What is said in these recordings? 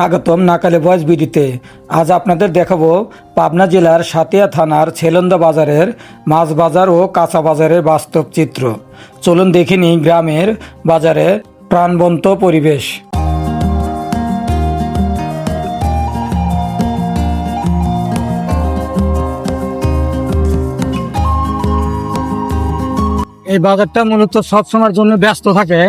স্বাগতম নাকালে ভয়েস বিডিতে আজ আপনাদের দেখাবো পাবনা জেলার সাতিয়া থানার ছেলন্দা বাজারের মাছ বাজার ও কাঁচা বাজারের বাস্তব চিত্র। চলুন দেখে নিই গ্রামের বাজারে প্রাণবন্ত পরিবেশ। এই বাজারটা মূলত সবসময়ের জন্য ব্যস্ত থাকে।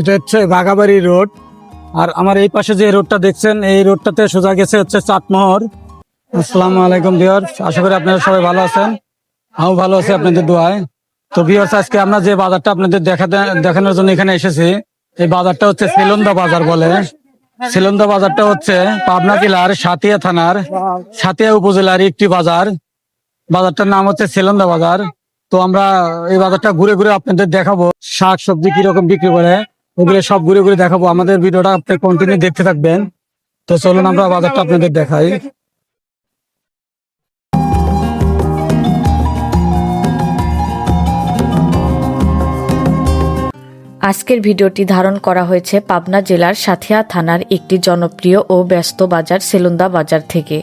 এটা হচ্ছে বাগাবাড়ি রোড। আর আমার এই পাশে যে রোডটা দেখছেন, এই রোডটাতে সোজা গেছে হচ্ছে চাটমোহর। আসসালামু আলাইকুম বিয়র আশা করি আপনারা সবাই ভালো আছেন। আমিও ভালো আছি আপনাদের দোয়ায়। তো বিয়র্স আজকে আমরা যে বাজারটা আপনাদের দেখাতে দেখানোর জন্য এখানে এসেছি, এই বাজারটা হচ্ছে সেলন্দা বাজার বলে। সেলন্দা বাজারটা হচ্ছে পাবনা জেলার সাতিয়া থানার সাতিয়া উপজেলার একটি বাজার। বাজারটার নাম হচ্ছে সেলন্দা বাজার। তো আমরা এই বাজারটা ঘুরে ঘুরে আপনাদের দেখাবো, শাক সবজি কীরকম বিক্রি করে। ওগুলো সব ঘুরে ঘুরে দেখাবো। আমাদের ভিডিওটা আপনি কন্টিনিউ দেখতে থাকবেন। তো চলুন আমরা বাজারটা আপনাদের দেখাই। আজকের ভিডিওটি ধারণ করা হয়েছে পাবনা জেলার সাথিয়া থানার একটি জনপ্রিয় ও ব্যস্ত বাজার, সেলুন্দা বাজার থেকে।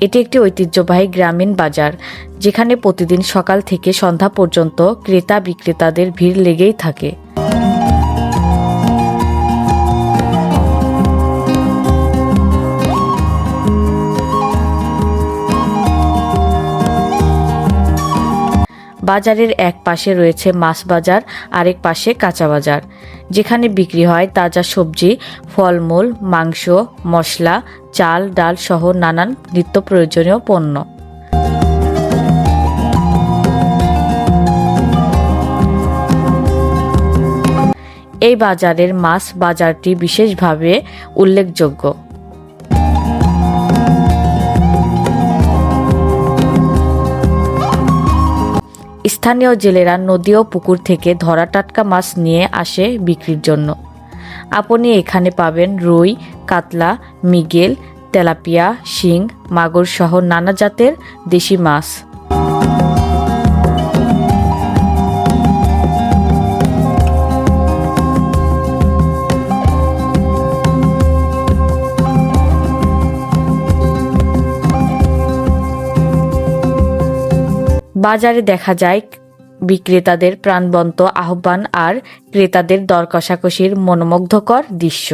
এটি একটি ঐতিহ্যবাহী গ্রামীণ বাজার, যেখানে প্রতিদিন সকাল থেকে সন্ধ্যা পর্যন্ত ক্রেতা বিক্রেতাদের ভিড় লেগেই থাকে। বাজারের এক পাশে রয়েছে মাছ বাজার, আরেক পাশে কাঁচা বাজার। যেখানে বিক্রি হয় তাজা সবজি, ফলমূল, মাংস, মশলা, চাল, ডাল সহ নানান নিত্য প্রয়োজনীয় পণ্য। এই বাজারের মাছ বাজারটি বিশেষভাবে উল্লেখযোগ্য। স্থানীয় জেলেরা নদী ও পুকুর থেকে ধরা টাটকা মাছ নিয়ে আসে বিক্রির জন্য। আপনি এখানে পাবেন রুই, কাতলা, মিগেল, তেলাপিয়া, শিং, মাগুর সহ নানা জাতের দেশি মাছ। বাজারে দেখা যায় বিক্রেতাদের প্রাণবন্ত আহ্বান আর ক্রেতাদের দর কষাকষির মনোমুগ্ধকর দৃশ্য।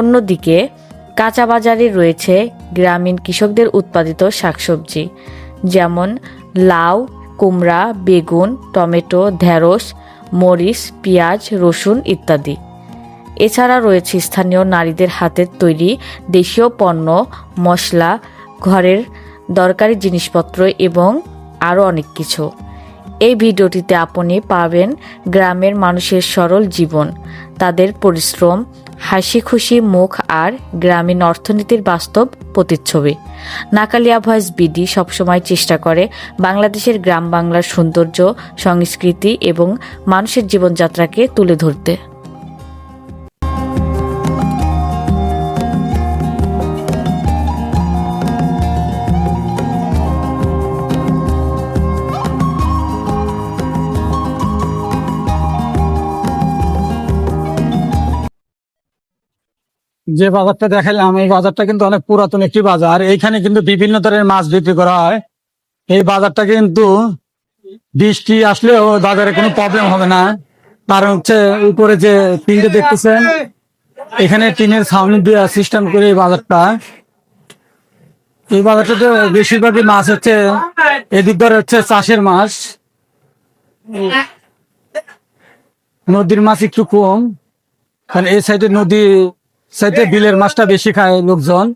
অন্যদিকে, কাঁচা বাজারে রয়েছে গ্রামীণ কৃষকদের উৎপাদিত শাকসবজি, যেমন লাউ কুমড়া, বেগুন, টমেটো, ঢেঁড়স, মরিচ, পেঁয়াজ, রসুন ইত্যাদি। এছাড়া রয়েছে স্থানীয় নারীদের হাতের তৈরি দেশীয় পণ্য, মশলা, ঘরের দরকারি জিনিসপত্র এবং আরও অনেক কিছু। এই ভিডিওটিতে আপনি পাবেন গ্রামের মানুষের সরল জীবন, তাদের পরিশ্রম হাসি খুশি মুখ আর গ্রামীণ অর্থনীতির বাস্তব প্রতিচ্ছবি। নাকালিয়া ভয়েস বিডি সবসময় চেষ্টা করে বাংলাদেশের গ্রাম বাংলার সৌন্দর্য, সংস্কৃতি এবং মানুষের জীবনযাত্রাকে তুলে ধরতে। যে বাজারটা দেখালাম এই বাজারটা কিন্তু অনেক পুরাতন একটি বাজার। এইখানে কিন্তু বিভিন্ন ধরনের মাছ বিক্রি করা হয়। এই বাজারটা কিন্তু বৃষ্টি আসলেও বাজারে কোনো প্রবলেম হবে না। কারণ হচ্ছে উপরে যে টিনটা দেখতেছেন, এখানে টিনের ছাউনি দিয়ে সিস্টেম করে এই বাজারটা। এই বাজারটাতে বেশিরভাগই মাছ হচ্ছে, এদিক ধরে হচ্ছে চাষের মাছ। নদীর মাছ একটু কম। কারণ এই সাইডে নদী সাইডে বিলের মাছটা বেশি খায় লোকজন।